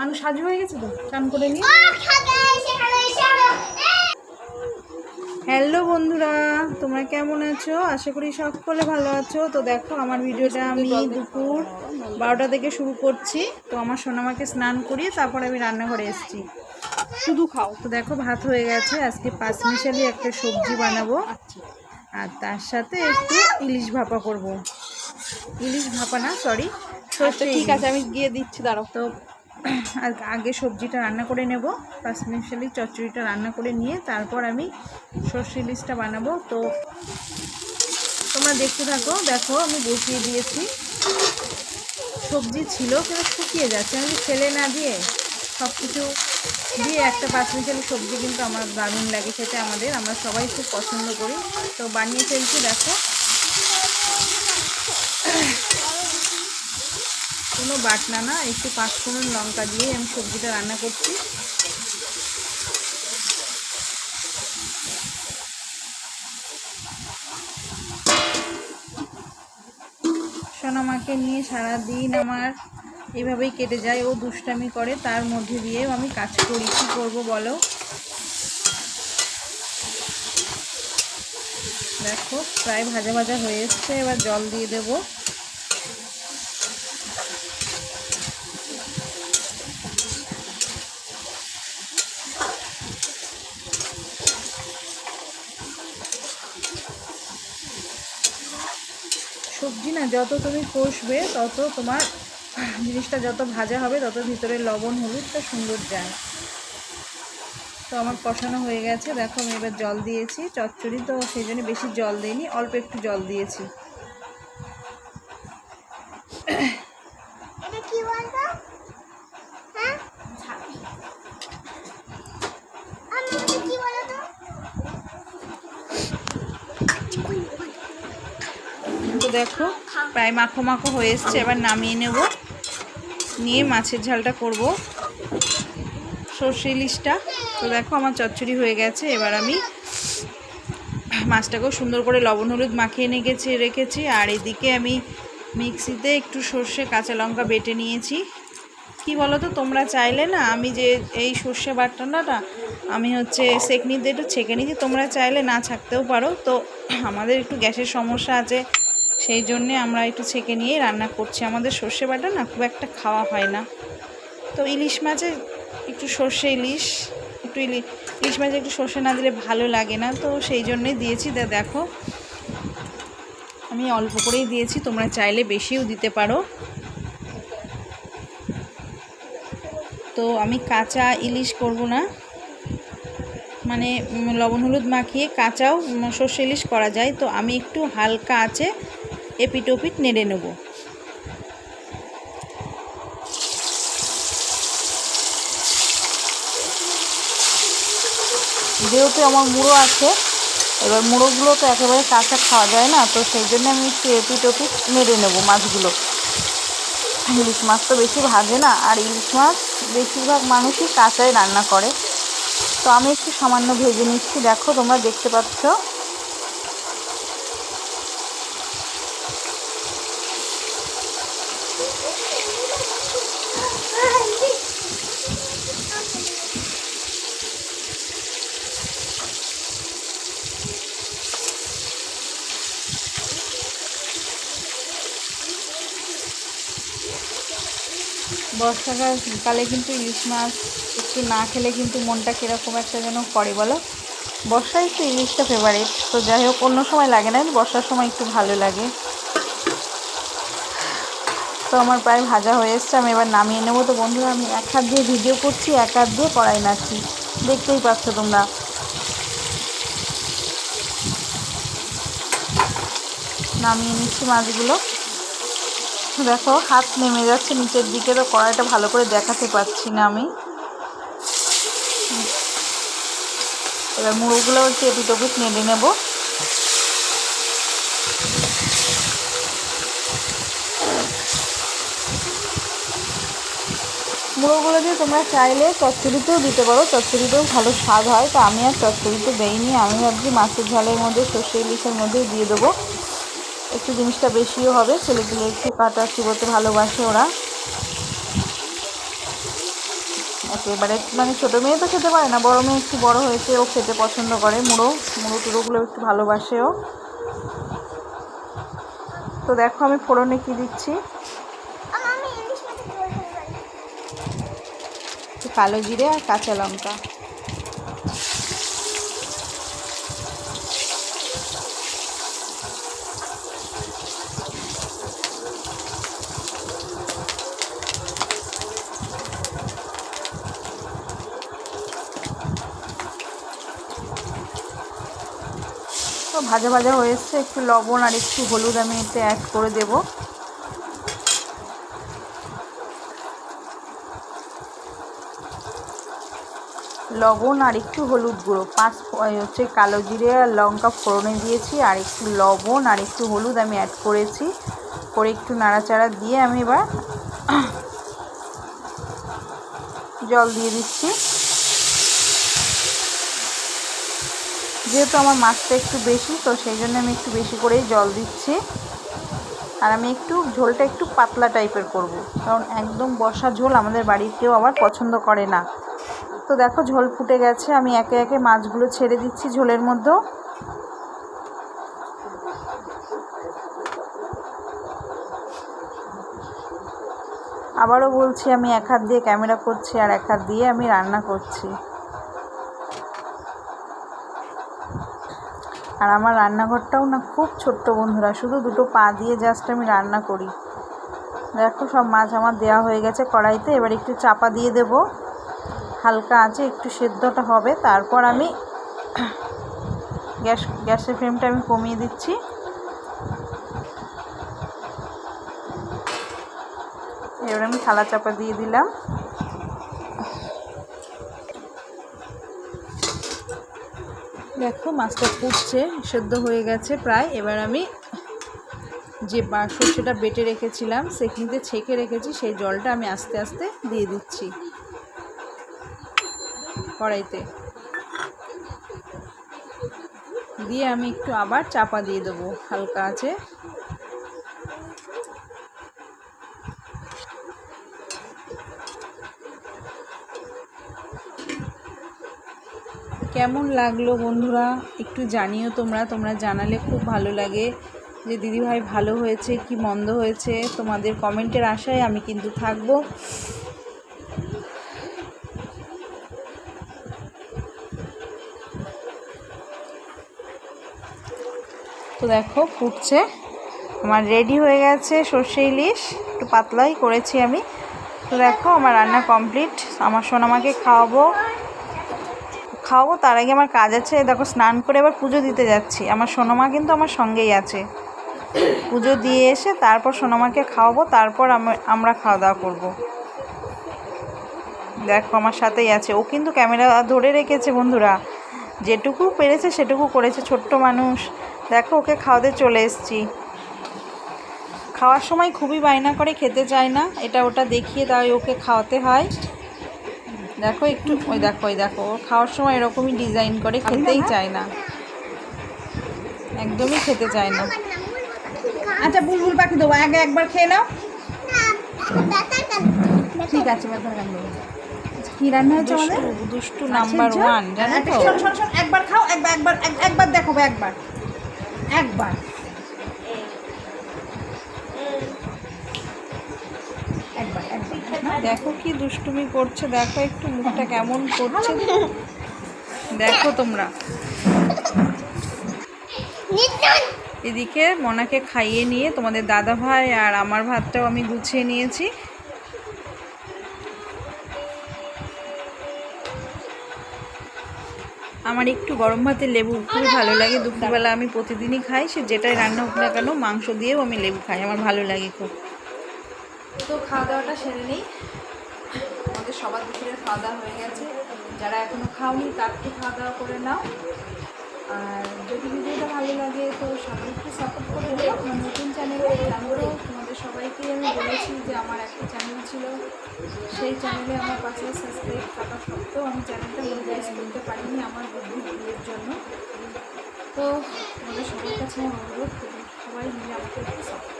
মানুষ সাজু হয়ে গেছে তো? চান করে নিয়ে। হ্যালো বন্ধুরা তোমরা কেমন আছো? আশা করি সকলে ভালো আছো। তো দেখো আমার ভিডিওটা আমি দুপুর বারোটা থেকে শুরু করছি। তো আমার সোনামাকে স্নান করিয়ে তারপর আমি রান্নাঘরে এসেছি। শুধু খাও। তো দেখো ভাত হয়ে গেছে। আজকে পাঁচ মিশালি একটা সবজি বানাবো। আর তার সাথে একটু ইলিশ ভাপা করব। ইলিশ ভাপা না সরি আচ্ছা ঠিক আছে আমি গিয়ে দিচ্ছি দাঁড়াও। তো আর আগে সবজিটা রান্না করে নেব পাঁচমিশালি চচ্চড়িটা রান্না করে নিয়ে তারপর আমি সর্ষে ইলিশটা বানাবো। তো তোমরা দেখতে থাকো, দেখো আমি বসিয়ে দিয়েছি। সবজি ছিল কিন্তু শুকিয়ে যাচ্ছে, আমি ফেলে না দিয়ে সব কিছু দিয়ে একটা পাঁচমিশালি সবজি কিন্তু আমার দারুণ লাগে খেতে আমাদের, আমরা সবাই খুব পছন্দ করি। তো বানিয়ে ফেলছি, দেখো। কোনো বাটনা না, একটু পাঁচফোড়ন লঙ্কা দিয়ে আমি সবজিটা রান্না করছি। সোনামাকে নিয়ে সারা দিন আমার এভাবেই কেটে যায়, ও দুষ্টামি করে, তার মধ্যে দিয়েও আমি কাজ করি। কী করব বলো? দেখো, প্রায় ভাজা ভাজা হয়ে এসছে, এবার জল দিয়ে দেবো। সবজি না, যত তুমি কষবে, তত তোমার জিনিসটা যত ভাজা হবে, তত ভিতরে লবণ, হলুদটা সুন্দর যায়। তো আমার কষানো হয়ে গেছে। দেখো আমি এবার জল দিয়েছি। চচ্চড়ি তো সেই জন্য বেশি জল দিইনি, অল্প একটু জল দিয়েছি এটা কি বলতো হ্যাঁ আমি এটা কি বলতো তো দেখো, প্রায় মাখো মাখো হয়ে এসছে, এবার নামিয়ে নেব। নিয়ে মাছের ঝালটা করব। সর্ষে ইলিশটা। তো দেখো, আমার চচ্চড়ি হয়ে গেছে, এবার আমি মাছটাকেও সুন্দর করে লবণ হলুদ মাখিয়ে নিয়ে গেছি, রেখেছি। আর এদিকে আমি মিক্সিতে একটু সর্ষে কাঁচা লঙ্কা বেটে নিয়েছি। কি বলো তো তোমরা চাইলে না, আমি যে এই সর্ষে বাটনাটা আমি হচ্ছে সেকনিতে একটু ছেঁকে নিয়েছি, তোমরা চাইলে না ছাকতেও পারো। তো আমাদের একটু গ্যাসের সমস্যা আছে সেই জন্যে আমরা একটু ছেঁকে নিয়ে রান্না করছি। আমাদের সর্ষে বাটা না খুব একটা খাওয়া হয় না। তো ইলিশ মাছে একটু সর্ষে ইলিশ, একটু ইলি, ইলিশ মাছে একটু সর্ষে না দিলে ভালো লাগে না। তো সেই জন্যই দিয়েছি। দে, দেখো। আমি অল্প করেই দিয়েছি। তোমরা চাইলে বেশিও দিতে পারো। তো আমি কাঁচা ইলিশ করব না। মানে লবণ হলুদ মাখিয়ে কাঁচাও সর্ষে ইলিশ করা যায়। তো আমি একটু হালকা আছে। এপিট ওপিট নেড়ে নেব। যেহেতু আমার মুড়ো আছে, এবার মুড়োগুলো তো একেবারে কাঁচা খাওয়া যায় না, তো সেই জন্য আমি একটু এপিট ওপিট নেড়ে নেব মাছগুলো। ইলিশ মাছ তো বেশি ভাজে না, আর ইলিশ মাছ বেশিরভাগ মানুষই কাঁচাই রান্না করে। তো আমি একটু সামান্য ভেজে নিচ্ছি, দেখো তোমরা দেখতে পাচ্ছ। বর্ষাকালে কিন্তু ইলিশ মাছ, একটু না খেলে কিন্তু মনটা কীরকম একটা যেন করে বলো? বর্ষায় একটু ইলিশটা ফেভারিট তো যাই হোক, অন্য সময় লাগে না বর্ষার সময় একটু ভালো লাগে। তো আমার প্রায় ভাজা হয়ে এসছে, আমি এবার নামিয়ে নেব। তো বন্ধুরা, আমি এক হাত দিয়ে ভিডিও করছি, এক হাত দিয়ে কড়াই নাড়ছি। দেখতেই পাচ্ছ তোমরা। নামিয়ে নিচ্ছি মাছগুলো। দেখো হাত নেমে যাচ্ছে, নিচের দিকে তো কড়াইটা ভালো করে দেখাতে পাচ্ছি না আমি। এবার মুড়োগুলো হচ্ছে এপিট নেড়ে নেব। মুড়োগুলো দিয়ে তোমরা চাইলে চচ্চড়িতেও দিতে পারো, চচ্চড়িতেও ভালো স্বাদ হয়। তো আমি আর চচ্চড়িতে দেইনি, আমি ভাবছি মাছের ঝালের মধ্যে সর্ষে ইলিশের মধ্যেই দিয়ে দেবো। একটু জিনিসটা বেশিও হবে ছেলেগুলো একটু কাটা চিবোতে ভালোবাসে ওরা। একেবারে মানে ছোটো মেয়ে তো খেতে পারে না বড় মেয়ে একটু বড় হয়েছে ও খেতে পছন্দ করে মুড়ো মুড়ো টুড়োগুলো একটু ভালোবাসে ও তো দেখো আমি ফোড়নে কি দিচ্ছি। কালো জিরে আর কাঁচা লঙ্কা। তো ভাজা ভাজা হয়ে এসছে। একটু লবণ আর একটু হলুদ আমি এতে অ্যাড করে দেবো। লবণ আর একটু হলুদ গুঁড়ো, পাঁচ হচ্ছে কালো জিরে আর লঙ্কা ফোড়নে দিয়েছি আর একটু লবণ আর একটু হলুদ আমি অ্যাড করেছি। করে একটু নাড়াচাড়া দিয়ে আমি এবার জল দিয়ে দিচ্ছি। যেহেতু আমার মাছটা একটু বেশি, তো সেই জন্য আমি একটু বেশি করেই জল দিচ্ছি। আর আমি একটু ঝোলটা একটু পাতলা টাইপের করব। কারণ একদম বসা ঝোল আমাদের বাড়ির কেউ আবার পছন্দ করে না। তো দেখো ঝোল ফুটে গেছে, আমি একে একে মাছগুলো ছেড়ে দিচ্ছি ঝোলের মধ্যেও। আবারও বলছি, আমি এক হাত দিয়ে ক্যামেরা করছি আর এক হাত দিয়ে আমি রান্না করছি। আর আমার রান্নাঘরটাও না খুব ছোট্ট বন্ধুরা, শুধু দুটো পা দিয়ে জাস্ট আমি রান্না করি। দেখো সব মাছ আমার দেওয়া হয়ে গেছে কড়াইতে, এবার একটু চাপা দিয়ে দেব। হালকা আছে, একটু সেদ্ধটা হবে, তারপর আমি গ্যাস, গ্যাসের ফ্লেমটা আমি কমিয়ে দিচ্ছি। এবার আমি থালা চাপা দিয়ে দিলাম। দেখো, মাছটা সেদ্ধ হয়ে গেছে প্রায়। এবার আমি যে সর্ষেটা বেটে রেখেছিলাম সেখানিতে ছেঁকে রেখেছি, সেই জলটা আমি আস্তে আস্তে দিয়ে দিচ্ছি কড়াইতে। দিয়ে আমি একটু আবার চাপা দিয়ে দেবো, হালকা আছে। কেমন লাগল বন্ধুরা? একটু জানিও তোমরা। তোমরা জানালে খুব ভালো লাগে যে দিদিভাই ভালো হয়েছে, কি মন্দ হয়েছে। তোমাদের কমেন্টের আশায় আমি কিন্তু থাকব। তো দেখো, ফুটছে। আমার রেডি হয়ে গেছে সর্ষে ইলিশ। একটু পাতলাই করেছি আমি। তো দেখো, আমার রান্না কমপ্লিট। আমার সোনামাকে খাওয়াবো। খাওয়াবো, তার আগে আমার কাজ আছে। দেখো, স্নান করে এবার পুজো দিতে যাচ্ছি। আমার সোনামা কিন্তু আমার সঙ্গেই আছে। পুজো দিয়ে এসে তারপর সোনামাকে খাওয়াবো, তারপর আমরা খাওয়া দাওয়া করব। দেখো, আমার সাথেই আছে। ও কিন্তু ক্যামেরা ধরে রেখেছে, বন্ধুরা। যেটুকু পেরেছে সেটুকু করেছে ছোট্ট মানুষ। দেখো, ওকে খাওয়াতে চলে এসেছি। খাওয়ার সময় খুবই বায়না করে, খেতে চায় না। এটা ওটা দেখিয়ে তাই ওকে খাওয়াতে হয়। দেখো একটু ওই দেখো ওই দেখো ও খাওয়ার সময় এরকমই ডিজাইন করে খেতেই চায় না। একদমই খেতে চায় না। আচ্ছা বুলবুল পাখি দেবো আগে একবার খেয়ে নাও। ঠিক আছে কান দেবো কি রান্না হয়েছে আমাদের? দুষ্টু নাম্বার ওয়ান জানো তো? শোন একবার খাও একবার একবার এক- একবার দেখো একবার। একবার। দেখো কি দুষ্টুমি করছে দেখো একটু মুখটা কেমন করছে। দেখো তোমরা। এদিকে মনাকে খাইয়ে নিয়ে তোমাদের দাদা ভাই আর আমার ভাতটাও আমি গুছিয়ে নিয়েছি। আমার একটু গরম ভাতে লেবু খুবই ভালো লাগে। দুপুরবেলা আমি প্রতিদিনই খাই সে যেটাই রান্না হোক না কেন মাংস দিয়েও আমি লেবু খাই আমার ভালো লাগে খুব। তো খাওয়া দাওয়াটা সেরে নেই। আমাদের সবার দুপুরের খাওয়া দাওয়া হয়ে গেছে। যারা এখনও খাওনি তার একটু খাওয়া দাওয়া করে নাও। আর যদি ভিডিওটা ভালো লাগে, তো সবাই একটু সাপোর্ট করে দিও। আমার নতুন চ্যানেলে আমরাও তোমাদের সবাইকে আমি বলেছি যে আমার একটা চ্যানেল ছিল। সেই চ্যানেলে আমার পাশে সাবস্ক্রাইব থাকা সত্ত্বেও আমি চ্যানেলটা মনিটাইজ করতে পারিনি আমার বুদ্ধি ভুলের জন্য। তো তোমাদের সবার কাছে আমার অনুরোধ সবাই মিলে আমাকে একটু সাপোর্ট